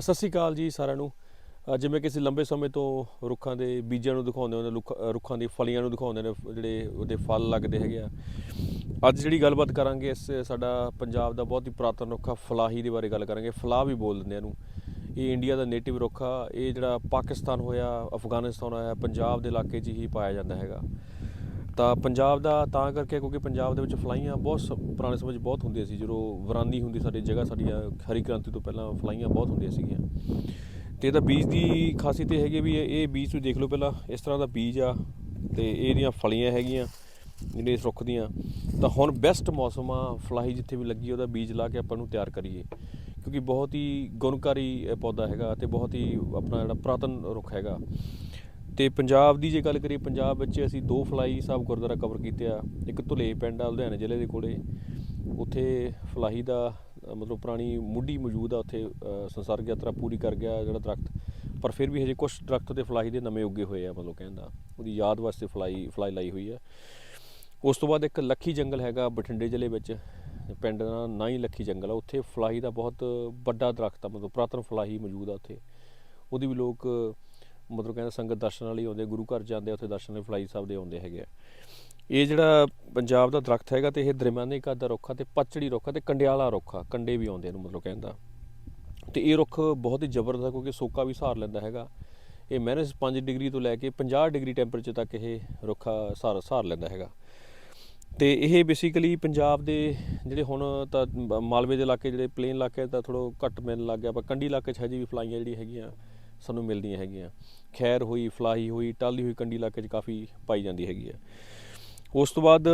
ਸਤਿ ਸ਼੍ਰੀ ਅਕਾਲ ਜੀ ਸਾਰਿਆਂ ਨੂੰ। ਜਿਵੇਂ ਕਿ ਅਸੀਂ ਲੰਬੇ ਸਮੇਂ ਤੋਂ ਰੁੱਖਾਂ ਦੇ ਬੀਜਾਂ ਨੂੰ ਦਿਖਾਉਂਦੇ ਹੁੰਦੇ ਲੁੱਖ- ਰੁੱਖਾਂ ਦੀ ਫਲੀਆਂ ਨੂੰ ਦਿਖਾਉਂਦੇ ਨੇ ਜਿਹੜੇ ਉਹਦੇ ਫਲ ਲੱਗਦੇ ਹੈਗੇ ਆ। ਅੱਜ ਜਿਹੜੀ ਗੱਲਬਾਤ ਕਰਾਂਗੇ, ਇਸ ਸਾਡਾ ਪੰਜਾਬ ਦਾ ਬਹੁਤ ਹੀ ਪੁਰਾਤਨ ਰੁੱਖ ਆ, ਫਲਾਹੀ ਦੇ ਬਾਰੇ ਗੱਲ ਕਰਾਂਗੇ। ਫਲਾਹ ਵੀ ਬੋਲ ਦਿੰਦੇ ਇਹਨੂੰ। ਇਹ ਇੰਡੀਆ ਦਾ ਨੇਟਿਵ ਰੁੱਖ ਆ। ਇਹ ਜਿਹੜਾ ਪਾਕਿਸਤਾਨ ਹੋਇਆ, ਅਫਗਾਨਿਸਤਾਨ ਹੋਇਆ, ਪੰਜਾਬ ਦੇ ਇਲਾਕੇ 'ਚ ਹੀ ਪਾਇਆ ਜਾਂਦਾ ਹੈਗਾ। ਤਾਂ ਪੰਜਾਬ ਦਾ, ਤਾਂ ਕਰਕੇ ਕਿਉਂਕਿ ਪੰਜਾਬ ਦੇ ਵਿੱਚ ਫਲਾਈਆਂ ਬਹੁਤ ਸ- ਪੁਰਾਣੇ ਸਮੇਂ 'ਚ ਬਹੁਤ ਹੁੰਦੀਆਂ ਸੀ, ਜਦੋਂ ਵਰਾਨੀ ਹੁੰਦੀ ਸਾਡੀ ਜਗ੍ਹਾ, ਸਾਡੀਆਂ ਹਰੀ ਕ੍ਰਾਂਤੀ ਤੋਂ ਪਹਿਲਾਂ ਫਲਾਈਆਂ ਬਹੁਤ ਹੁੰਦੀਆਂ ਸੀਗੀਆਂ। ਤੇ ਇਹਦਾ ਬੀਜ ਦੀ ਖਾਸੀਅਤ ਇਹ ਹੈਗੀ ਵੀ ਇਹ ਇਹ ਬੀਜ ਤੁਸੀਂ ਦੇਖ ਲਓ ਪਹਿਲਾਂ, ਇਸ ਤਰ੍ਹਾਂ ਦਾ ਬੀਜ ਆ ਤੇ ਇਹਦੀਆਂ ਫਲੀਆਂ ਹੈਗੀਆਂ, ਜਿਹੜੇ ਇਸ ਰੁੱਖ ਦੀਆਂ। ਤਾਂ ਹੁਣ ਬੈਸਟ ਮੌਸਮ ਆ ਫਲਾਈ ਜਿੱਥੇ ਵੀ ਲੱਗੀ ਉਹਦਾ ਬੀਜ ਲਾ ਕੇ ਆਪਾਂ ਨੂੰ ਤਿਆਰ ਕਰੀਏ। ਕਿਉਂਕਿ ਬਹੁਤ ਹੀ ਗੁਣਕਾਰੀ ਇਹ ਪੌਦਾ ਹੈਗਾ ਤੇ ਬਹੁਤ ਹੀ ਆਪਣਾ ਜਿਹੜਾ ਪੁਰਾਤਨ ਰੁੱਖ ਹੈਗਾ। ਤੇ ਪੰਜਾਬ ਦੀ ਜੇ ਗੱਲ ਕਰੀਏ ਪੰਜਾਬ ਵਿੱਚ ਅਸੀਂ ਦੋ ਫਲਾਈ ਸਾਹਿਬ ਗੁਰਦੁਆਰਾ ਕਵਰ ਕੀਤੇ ਆ। ਇੱਕ ਧੁਲੇ ਪਿੰਡ ਆ ਲੁਧਿਆਣਾ ਜ਼ਿਲ੍ਹੇ ਦੇ ਕੋਲੇ। ਉੱਥੇ ਫਲਾਹੀ ਦਾ ਮਤਲਬ ਪੁਰਾਣੀ ਮੁੱਢੀ ਮੌਜੂਦ ਆ ਉੱਥੇ ਅ, ਯਾਤਰਾ ਪੂਰੀ ਕਰ ਗਿਆ ਜਿਹੜਾ ਦਰਖਤ। ਪਰ ਫਿਰ ਵੀ ਹਜੇ ਕੁਝ ਦਰਖਤ ਤੇ ਫਲਾਹੀ ਦੇ ਨਵੇਂ ਉੱਗੇ ਹੋਏ ਆ ਮਤਲਬ ਕਹਿੰਦਾ ਉਹਦੀ ਯਾਦ ਵਾਸਤੇ ਫਲਾਈ ਫਲਾਈ ਲਾਈ ਹੋਈ ਆ। ਉਸ ਤੋਂ ਬਾਅਦ ਇੱਕ ਲੱਖੀ ਜੰਗਲ ਹੈਗਾ ਬਠਿੰਡੇ ਜ਼ਿਲ੍ਹੇ ਵਿੱਚ। ਪਿੰਡ ਦਾ ਨਾਂ ਹੀ ਲੱਖੀ ਜੰਗਲ ਆ। ਉੱਥੇ ਫਲਾਹੀ ਦਾ ਬਹੁਤ ਵੱਡਾ ਦਰਖਤ ਆ ਮਤਲਬ ਪੁਰਾਤਨ ਫਲਾਹੀ ਮੌਜੂਦ ਆ ਉੱਥੇ। ਉਹਦੀ ਵੀ ਲੋਕ ਮਤਲਬ ਕਹਿੰਦੇ ਸੰਗਤ ਦਰਸ਼ਨ ਵਾਲੀ ਆਉਂਦੇ ਗੁਰੂ ਘਰ ਜਾਂਦੇ ਆ, ਉੱਥੇ ਦਰਸ਼ਨ ਲਈ ਫਲਾਈ ਸਾਹਿਬ ਦੇ ਆਉਂਦੇ ਹੈਗੇ ਆ। ਇਹ ਜਿਹੜਾ ਪੰਜਾਬ ਦਾ ਦਰਖਤ ਹੈਗਾ ਤੇ ਇਹ ਦਰਮਿਆਨੇ ਕੱਦ ਦਾ ਰੁੱਖ ਆ ਤੇ ਪਚੜੀ ਰੁੱਖ ਆ ਤੇ ਕੰਡਿਆਲਾ ਰੁੱਖ ਆ ਕੰਡੇ ਵੀ ਆਉਂਦੇ ਇਹਨੂੰ ਮਤਲਬ ਕਹਿੰਦਾ। ਤੇ ਇਹ ਰੁੱਖ ਬਹੁਤ ਹੀ ਜ਼ਬਰਦਸਤ ਕਿਉਂਕਿ ਸੋਕਾ ਵੀ ਸਹਾਰ ਲੈਂਦਾ ਹੈਗਾ। ਇਹ ਮਾਈਨਸ 5 ਡਿਗਰੀ ਤੋਂ ਲੈ ਕੇ 50 ਡਿਗਰੀ ਟੈਂਪਰੇਚਰ ਤੱਕ ਇਹ ਰੁੱਖ ਆ ਸਹਾਰ ਸਹਾਰ ਲੈਂਦਾ ਹੈਗਾ। ਤੇ ਇਹ ਬੇਸਿਕਲੀ ਪੰਜਾਬ ਦੇ ਜਿਹੜੇ ਹੁਣ ਤਾਂ ਮ- ਮਾਲਵੇ ਦੇ ਇਲਾਕੇ ਜਿਹੜੇ ਪਲੇਨ ਇਲਾਕੇ ਤਾਂ ਥੋੜਾ ਘੱਟ ਮਿਲਣ ਲੱਗ ਗਿਆ। ਪਰ ਕੰਢੀ ਇਲਾਕੇ 'ਚ ਹਜੇ ਵੀ ਫਲਾਈਆਂ ਜਿਹੜੀ ਹੈਗੀਆਂ ਸਾਨੂੰ ਮਿਲਦੀਆਂ ਹੈਗੀਆਂ। ਖੈਰ ਹੋਈ, ਫਲਾਹੀ ਹੋਈ ਟਾਲੀ ਹੋਈ ਕੰਢੀ ਇਲਾਕੇ 'ਚ ਕਾਫੀ ਪਾਈ ਜਾਂਦੀ ਹੈਗੀ ਆ ਉਸ ਤੋਂ ਬਾਅਦ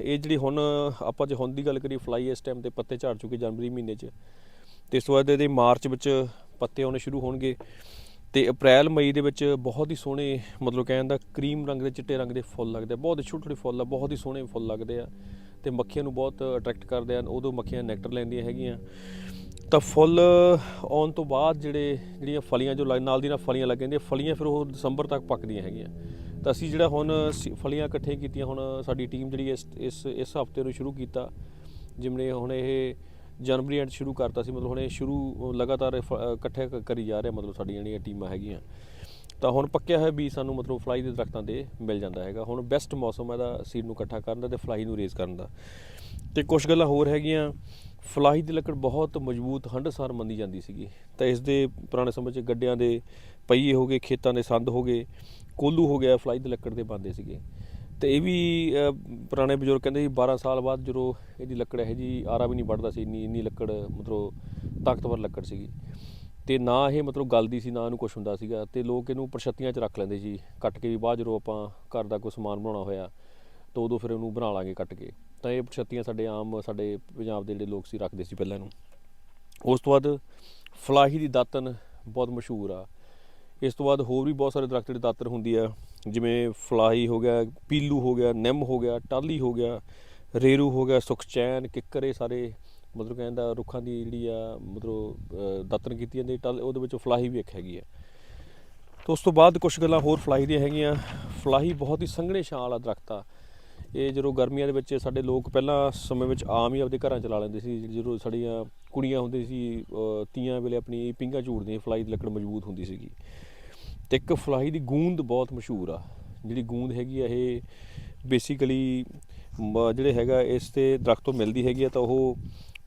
ਇਹ ਜਿਹੜੀ ਹੁਣ ਆਪਾਂ ਜੇ ਹੁਣ ਦੀ ਗੱਲ ਕਰੀਏ ਫਲਾਈ ਇਸ ਟਾਈਮ ਤੇ ਪੱਤੇ ਝਾੜ ਚੁੱਕੇ ਜਨਵਰੀ ਮਹੀਨੇ 'ਚ। ਤੇ ਇਸ ਤੋਂ ਬਾਅਦ ਇਹਦੇ ਮਾਰਚ ਵਿੱਚ ਪੱਤੇ ਆਉਣੇ ਸ਼ੁਰੂ ਹੋਣਗੇ। ਤੇ ਅਪ੍ਰੈਲ, ਮਈ ਦੇ ਵਿੱਚ ਬਹੁਤ ਹੀ ਸੋਹਣੇ ਮਤਲਬ ਕਹਿਣ ਦਾ ਕਰੀਮ ਰੰਗ ਦੇ, ਚਿੱਟੇ ਰੰਗ ਦੇ ਫੁੱਲ ਲੱਗਦੇ ਆ। ਬਹੁਤ ਛੋਟੇ ਛੋਟੇ ਫੁੱਲ ਆ, ਬਹੁਤ ਹੀ ਸੋਹਣੇ ਫੁੱਲ ਲੱਗਦੇ ਆ। ਤੇ ਮੱਖੀਆਂ ਨੂੰ ਬਹੁਤ ਅਟਰੈਕਟ ਕਰਦੇ ਆ ਉਦੋਂ ਮੱਖੀਆਂ ਨੈਕਟਰ ਲੈਂਦੀਆਂ ਹੈਗੀਆਂ। ਤਾਂ ਫੁੱਲ ਆਉਣ ਤੋਂ ਬਾਅਦ ਜਿਹੜੇ, ਜਿਹੜੀਆਂ ਫਲੀਆਂ, ਜੋ ਲੱਗ- ਨਾਲ ਦੀ ਨਾਲ ਫਲੀਆਂ ਲੱਗ ਜਾਂਦੀਆਂ ਫਲੀਆਂ ਫਿਰ ਉਹ ਦਸੰਬਰ ਤੱਕ ਪੱਕਦੀਆਂ ਹੈਗੀਆਂ। ਤਾਂ ਅਸੀਂ ਜਿਹੜਾ ਹੁਣ ਸ- ਫਲੀਆਂ ਇਕੱਠੇ ਕੀਤੀਆਂ, ਹੁਣ ਸਾਡੀ ਟੀਮ ਜਿਹੜੀ ਇਸ ਇਸ ਇਸ ਹਫ਼ਤੇ ਨੂੰ ਸ਼ੁਰੂ ਕੀਤਾ, ਜਿਵੇਂ ਹੁਣ ਇਹ ਜਨਵਰੀ ਐਂਡ ਸ਼ੁਰੂ ਕਰਤਾ ਸੀ, ਮਤਲਬ ਹੁਣ ਇਹ ਸ਼ੁਰੂ, ਲਗਾਤਾਰ ਇਹ ਫ- ਇਕੱਠੇ ਕਰੀ ਜਾ ਰਹੇ, ਮਤਲਬ ਸਾਡੀਆਂ ਜਿਹੜੀਆਂ ਟੀਮਾਂ ਹੈਗੀਆਂ। ਤਾਂ ਹੁਣ ਪੱਕਿਆ ਹੋਇਆ ਬੀਜ ਸਾਨੂੰ ਮਤਲਬ ਫਲਾਈ ਦੇ ਦਰਖਤਾਂ ਦੇ ਮਿਲ ਜਾਂਦਾ ਹੈਗਾ। ਹੁਣ ਬੈਸਟ ਮੌਸਮ ਹੈ ਇਹਦਾ ਸੀਡ ਨੂੰ ਇਕੱਠਾ ਕਰਨ ਦਾ ਤੇ ਫਲਾਈ ਨੂੰ ਰੇਜ਼ ਕਰਨ ਦਾ। ਤੇ ਕੁਝ ਗੱਲਾਂ ਹੋਰ ਹੈਗੀਆਂ। ਫਲਾਈ ਦੀ ਲੱਕੜ ਬਹੁਤ ਮਜ਼ਬੂਤ ਹੰਢਸਾਰ ਮੰਨੀ ਜਾਂਦੀ ਸੀਗੀ। ਤਾਂ ਇਸ ਦੇ ਪੁਰਾਣੇ ਸਮੇਂ 'ਚ ਗੱਡਿਆਂ ਦੇ ਪਹੀਏ ਹੋ ਗਏ, ਖੇਤਾਂ ਦੇ ਸੰਦ ਹੋ ਗਏ, ਕੋਲੂ ਹੋ ਗਿਆ ਫਲਾਈ ਦੀ ਲੱਕੜ ਦੇ ਬੰਦੇ ਸੀਗੇ। ਤੇ ਇਹ ਵੀ ਪੁਰਾਣੇ ਬਜ਼ੁਰਗ ਕਹਿੰਦੇ ਸੀ 12 ਸਾਲ ਬਾਅਦ ਜਦੋਂ ਇਹਦੀ ਲੱਕੜ ਇਹ ਜੀ ਆਰਾ ਵੀ ਨਹੀਂ ਵੱਢਦਾ ਸੀ, ਇੰਨੀ ਇੰਨੀ ਲੱਕੜ ਮਤਲਬ ਤਾਕਤਵਰ ਲੱਕੜ ਸੀਗੀ। ਤੇ ਨਾ ਇਹ ਮਤਲਬ ਗਲਦੀ ਸੀ, ਨਾ ਇਹਨੂੰ ਕੁਝ ਹੁੰਦਾ ਸੀਗਾ ਤੇ ਲੋਕ ਇਹਨੂੰ ਪ੍ਰਸ਼ਤੀਆਂ 'ਚ ਰੱਖ ਲੈਂਦੇ ਸੀ, ਕੱਟ ਕੇ ਵੀ ਬਾਅਦ ਜਦੋਂ ਆਪਾਂ ਘਰ ਦਾ ਕੋਈ ਸਮਾਨ ਬਣਾਉਣਾ ਹੋਇਆ ਤਾਂ ਉਦੋਂ ਫਿਰ ਇਹਨੂੰ ਬਣਾ ਲਾਂਗੇ ਕੱਟ ਕੇ। ਤਾਂ ਇਹ ਪ੍ਰਸ਼ਤੀਆਂ ਸਾਡੇ ਆਮ, ਸਾਡੇ ਪੰਜਾਬ ਦੇ ਜਿਹੜੇ ਲੋਕ ਸੀ ਰੱਖਦੇ ਸੀ ਪਹਿਲਾਂ ਇਹਨੂੰ। ਉਸ ਤੋਂ ਬਾਅਦ ਫਲਾਹੀ ਦੀ ਦਾਤਨ ਬਹੁਤ ਮਸ਼ਹੂਰ ਆ। ਇਸ ਤੋਂ ਬਾਅਦ ਹੋਰ ਵੀ ਬਹੁਤ ਸਾਰੇ ਦਰਖਤ ਜਿਹੜੇ ਦਾਤਰ ਹੁੰਦੀ ਆ, ਜਿਵੇਂ ਫਲਾਹੀ ਹੋ ਗਿਆ, ਪੀਲੂ ਹੋ ਗਿਆ, ਨਿੰਮ ਹੋ ਗਿਆ ਟਾਲੀ ਹੋ ਗਿਆ, ਰੇਰੂ ਹੋ ਗਿਆ, ਸੁਖਚੈਨ, ਕਿੱਕਰ ਇਹ ਸਾਰੇ ਮਤਲਬ ਕਹਿੰਦਾ ਰੁੱਖਾਂ ਦੀ ਜਿਹੜੀ ਆ ਮਤਲਬ ਅ, ਦਾਤਨ ਕੀਤੀ ਜਾਂਦੀ ਟਲ ਉਹਦੇ ਵਿੱਚੋਂ ਫਲਾਹੀ ਵੀ ਇੱਕ ਹੈਗੀ ਆ। ਤੇ ਉਸ ਤੋਂ ਬਾਅਦ ਕੁਝ ਗੱਲਾਂ ਹੋਰ ਫਲਾਹੀ ਦੀਆਂ ਹੈਗੀਆਂ। ਫਲਾਹੀ ਬਹੁਤ ਹੀ ਸੰਘਣੇ ਛਾਂ ਵਾਲਾ ਦਰਖਤ ਆ। ਇਹ ਜਦੋਂ ਗਰਮੀਆਂ ਦੇ ਵਿੱਚ ਸਾਡੇ ਲੋਕ ਪਹਿਲਾਂ ਸਮੇਂ ਵਿੱਚ ਆਮ ਹੀ ਆਪਦੇ ਘਰਾਂ ਚ ਲਾ ਲੈਂਦੇ ਸੀ। ਜਦੋਂ ਸਾਡੀਆਂ ਕੁੜੀਆਂ ਹੁੰਦੀ ਸੀ ਤੀਆਂ ਵੇਲੇ ਆਪਣੀ ਪਿੰਗਾ ਝੂੜਦੀਆਂ ਫਲਾਈ ਦੀ ਲੱਕੜ ਮਜ਼ਬੂਤ ਹੁੰਦੀ ਸੀਗੀ। ਤੇ ਇੱਕ ਫਲਾਈ ਦੀ ਗੂੰਦ ਬਹੁਤ ਮਸ਼ਹੂਰ ਆ। ਜਿਹੜੀ ਗੂੰਦ ਹੈਗੀ ਆ ਇਹ ਬੇਸਿਕਲੀ ਜਿਹੜੇ ਹੈਗਾ ਇਸ ਤੇ ਦਰਖਤ ਤੋਂ ਮਿਲਦੀ ਹੈਗੀ ਆ ਤਾਂ ਉਹ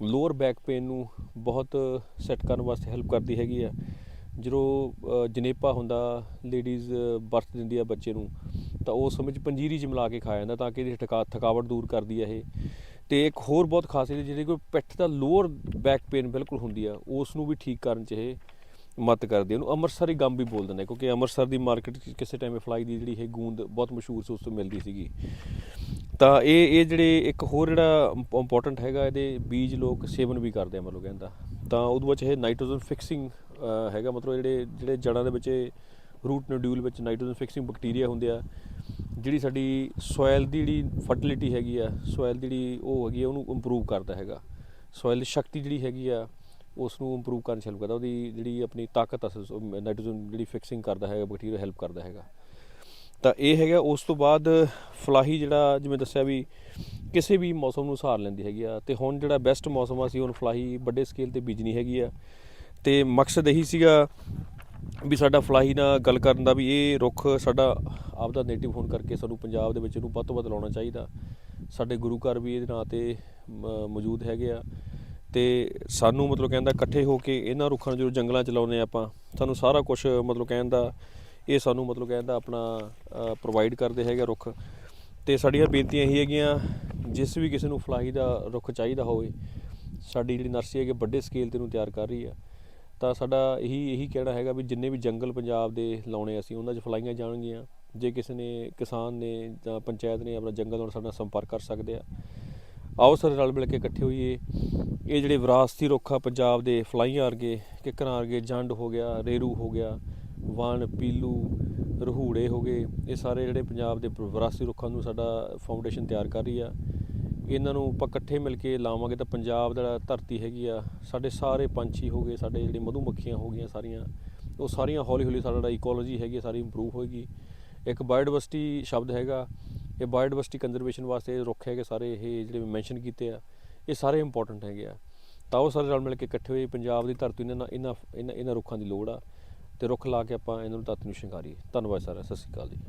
ਲੋਅਰ ਬੈਕ ਪੇਨ ਨੂੰ ਬਹੁਤ ਸੈੱਟ ਕਰਨ ਵਾਸਤੇ ਹੈਲਪ ਕਰਦੀ ਹੈਗੀ ਆ। ਜਦੋਂ ਜਨੇਪਾ ਹੁੰਦਾ ਲੇਡੀਜ਼ ਬਰਥ ਦਿੰਦੀ ਆ ਬੱਚੇ ਨੂੰ ਤਾਂ ਉਸ ਸਮੇਂ 'ਚ ਪੰਜੀਰੀ 'ਚ ਮਿਲਾ ਕੇ ਖਾਇਆ ਜਾਂਦਾ ਤਾਂ ਕਿ ਇਹਦੀ ਥਕਾ ਥਕਾਵਟ ਦੂਰ ਕਰਦੀ ਆ ਇਹ। ਤੇ ਇੱਕ ਹੋਰ ਬਹੁਤ ਖਾਸੀਅਤ ਜਿਹੜੀ ਕੋਈ ਪਿੱਠ ਦਾ ਲੋਅਰ ਬੈਕ ਪੇਨ ਬਿਲਕੁਲ ਹੁੰਦੀ ਆ ਉਸ ਨੂੰ ਵੀ ਠੀਕ ਕਰਨ 'ਚ ਇਹ ਮਦਦ ਕਰਦੀ ਆ। ਉਹਨੂੰ ਅੰਮ੍ਰਿਤਸਰੀ ਗਮ ਵੀ ਬੋਲ ਦਿੰਦੇ ਆ, ਕਿਉਂਕਿ ਅੰਮ੍ਰਿਤਸਰ ਦੀ ਮਾਰਕੀਟ ਕਿਸੇ ਟਾਈਮ ਫਲਾਈ ਦੀ ਜਿਹੜੀ ਇਹ ਗੂੰਦ ਬਹੁਤ ਮਸ਼ਹੂਰ ਸੀ ਉਸ ਤੋਂ ਮਿਲਦੀ ਸੀਗੀ। ਤਾਂ ਇਹ ਇਹ ਜਿਹੜੇ ਇੱਕ ਹੋਰ ਜਿਹੜਾ ਇੰਪੋਰਟੈਂਟ ਹੈਗਾ, ਇਹਦੇ ਬੀਜ ਲੋਕ ਸੇਵਨ ਵੀ ਕਰਦੇ ਆ ਮਤਲਬ ਕਹਿੰਦਾ। ਤਾਂ ਉਹਦੇ ਵਿੱਚ ਇਹ ਨਾਈਟ੍ਰੋਜਨ ਫਿਕਸਿੰਗ ਹੈਗਾ ਮਤਲਬ ਜਿਹੜੇ ਜਿਹੜੇ ਜੜਾਂ ਦੇ ਵਿੱਚ ਰੂਟ ਨੋਡਿਊਲ ਵਿੱਚ ਨਾਈਟ੍ਰੋਜਨ ਫਿਕਸਿੰਗ ਬੈਕਟੀਰੀਆ ਹੁੰਦੇ ਆ, ਜਿਹੜੀ ਸਾਡੀ ਸੋਇਲ ਦੀ ਜਿਹੜੀ ਫਰਟੀਲਿਟੀ ਹੈਗੀ ਆ ਸੋਇਲ ਦੀ ਜਿਹੜੀ ਉਹ ਹੈਗੀ ਆ, ਉਹਨੂੰ ਇੰਪਰੂਵ ਕਰਦਾ ਹੈਗਾ। ਸੋਇਲ ਦੀ ਸ਼ਕਤੀ ਜਿਹੜੀ ਹੈਗੀ ਆ ਉਸ ਨੂੰ ਇੰਪਰੂਵ ਕਰਨ 'ਚ ਹੈਲਪ ਕਰਦਾ, ਉਹਦੀ ਜਿਹੜੀ ਆਪਣੀ ਤਾਕਤ ਆ ਨਾਈਟ੍ਰੋਜਨ ਜਿਹੜੀ ਫਿਕਸਿੰਗ ਕਰਦਾ ਹੈਗਾ, ਬੈਕਟੀਰੀਆ ਹੈਲਪ ਕਰਦਾ ਹੈਗਾ। ਤਾਂ ਇਹ ਹੈਗਾ ਉਸ ਤੋਂ ਬਾਅਦ ਫਲਾਹੀ ਜਿਹੜਾ ਜਿਵੇਂ ਦੱਸਿਆ ਵੀ ਕਿਸੇ ਵੀ ਮੌਸਮ ਨੂੰ ਸਹਾਰ ਲੈਂਦੀ ਹੈਗੀ ਆ ਤੇ ਹੁਣ ਜਿਹੜਾ ਬੈਸਟ ਮੌਸਮ ਆ ਸੀ, ਹੁਣ ਫਲਾਹੀ ਵੱਡੇ ਸਕੇਲ ਤੇ ਬੀਜਣੀ ਹੈਗੀ ਆ। ਤੇ ਮਕਸਦ ਇਹੀ ਸੀਗਾ ਵੀ ਸਾਡਾ ਫਲਾਹੀ ਨਾਲ ਗੱਲ ਕਰਨ ਦਾ ਵੀ ਇਹ ਰੁੱਖ ਸਾਡਾ ਆਪਦਾ ਨੇਟਿਵ ਹੋਣ ਕਰਕੇ ਸਾਨੂੰ ਪੰਜਾਬ ਦੇ ਵਿੱਚ ਇਹਨੂੰ ਵੱਧ ਤੋਂ ਵੱਧ ਲਾਉਣਾ ਚਾਹੀਦਾ। ਸਾਡੇ ਗੁਰੂ ਘਰ ਵੀ ਇਹਦੇ ਨਾਂ ਤੇ ਮ- ਮੌਜੂਦ ਹੈਗੇ ਆ। ਤੇ ਸਾਨੂੰ ਮਤਲਬ ਕਹਿੰਦਾ ਇਕੱਠੇ ਹੋ ਕੇ ਇਹਨਾਂ ਰੁੱਖਾਂ ਨੂੰ ਜਦੋਂ ਜੰਗਲਾਂ ਚ ਲਾਉਂਦੇ ਆਪਾਂ, ਸਾਨੂੰ ਸਾਰਾ ਕੁਝ ਮਤਲਬ ਕਹਿੰਦਾ ਇਹ ਸਾਨੂੰ ਮਤਲਬ ਕਹਿੰਦਾ ਆਪਣਾ ਪ੍ਰੋਵਾਈਡ ਕਰਦੇ ਹੈਗੇ ਰੁੱਖ। ਤੇ ਸਾਡੀਆਂ ਬੇਨਤੀਆਂ ਇਹੀ ਹੈਗੀਆਂ, ਜਿਸ ਵੀ ਕਿਸੇ ਨੂੰ ਫਲਾਹੀ ਦਾ ਰੁੱਖ ਚਾਹੀਦਾ ਹੋਵੇ, ਸਾਡੀ ਜਿਹੜੀ ਨਰਸਰੀ ਹੈਗੀ, ਵੱਡੇ ਸਕੇਲ ਤੇ ਨੂੰ ਤਿਆਰ ਕਰ ਰਹੀ ਆ। ਤਾਂ ਸਾਡਾ ਇਹੀ ਇਹੀ ਕਹਿਣਾ ਹੈਗਾ ਵੀ ਜਿੰਨੇ ਵੀ ਜੰਗਲ ਪੰਜਾਬ ਦੇ ਲਾਉਣੇ ਅਸੀਂ, ਉਹਨਾਂ 'ਚ ਫਲਾਈਆਂ ਜਾਣਗੀਆਂ। ਜੇ ਕਿਸੇ ਨੇ, ਕਿਸਾਨ ਨੇ ਜਾਂ ਪੰਚਾਇਤ ਨੇ ਆਪਣਾ ਜੰਗਲ ਨਾਲ ਸਾਡਾ ਸੰਪਰਕ ਕਰ ਸਕਦੇ ਆ। ਆਓ ਸਾਰੇ ਰਲ ਮਿਲ ਕੇ ਇਕੱਠੇ ਹੋਈਏ। ਇਹ ਜਿਹੜੇ ਵਿਰਾਸਤੀ ਰੁੱਖ ਆ, ਪੰਜਾਬ ਦੇ ਫਲਾਈਆਂ ਵਰਗੇ, ਕਿੱਕਰਾਂ ਵਰਗੇ, ਜੰਡ ਹੋ ਗਿਆ, ਰੇਰੂ ਹੋ ਗਿਆ ਵਣ ਪੀਲੂ ਰਹੂੜੇ ਹੋ ਗਏ ਇਹ ਸਾਰੇ ਜਿਹੜੇ ਪੰਜਾਬ ਦੇ ਵਿਰਾਸਤੀ ਰੁੱਖਾਂ ਨੂੰ ਸਾਡਾ ਫਾਊਂਡੇਸ਼ਨ ਤਿਆਰ ਕਰ ਰਹੀ ਆ। ਇਹਨਾਂ ਨੂੰ ਆਪਾਂ ਇਕੱਠੇ ਮਿਲ ਕੇ ਲਾਵਾਂਗੇ ਤਾਂ ਪੰਜਾਬ ਦਾ ਧਰਤੀ ਹੈਗੀ ਆ ਸਾਡੇ ਸਾਰੇ ਪੰਛੀ ਹੋ ਗਏ ਸਾਡੇ ਜਿਹੜੇ ਮਧੂਮੱਖੀਆਂ ਹੋ ਗਈਆਂ ਸਾਰੀਆਂ ਉਹ ਸਾਰੀਆਂ ਹੌਲੀ ਹੌਲੀ ਸਾਡਾ ਜਿਹੜਾ ਇਕੋਲੋਜੀ ਹੈਗੀ ਆ, ਸਾਰੀ ਇੰਪਰੂਵ ਹੋਏਗੀ। ਇੱਕ ਬਾਇਓਡਾਇਵਰਸਿਟੀ ਸ਼ਬਦ ਹੈਗਾ ਇਹ ਬਾਇਓਡਾਇਵਰਸਿਟੀ ਕੰਜ਼ਰਵੇਸ਼ਨ ਵਾਸਤੇ ਰੁੱਖ ਹੈਗੇ ਸਾਰੇ ਇਹ ਜਿਹੜੇ ਮੈਂਸ਼ਨ ਕੀਤੇ ਆ ਇਹ ਸਾਰੇ ਇੰਪੋਰਟੈਂਟ ਹੈਗੇ ਆ। ਤਾਂ ਉਹ ਸਾਰੇ ਰਲ ਮਿਲ ਕੇ ਇਕੱਠੇ ਹੋਏ ਪੰਜਾਬ ਦੀ ਧਰਤੀ ਨੂੰ ਇਹਨਾਂ ਇਹਨਾਂ ਇਹਨਾਂ ਇਹਨਾਂ ਰੁੱਖਾਂ ਦੀ ਲੋੜ ਆ। ਤੇ ਰੁੱਖ ਲਾ ਕੇ ਆਪਾਂ ਇਹਨਾਂ ਨੂੰ ਤੱਤ ਨੂੰ ਸ਼ਿੰਗਾਰੀਏ। ਧੰਨਵਾਦ ਸਾਰਾ ਸਤਿ ਸ਼੍ਰੀ ਅਕਾਲ ਜੀ।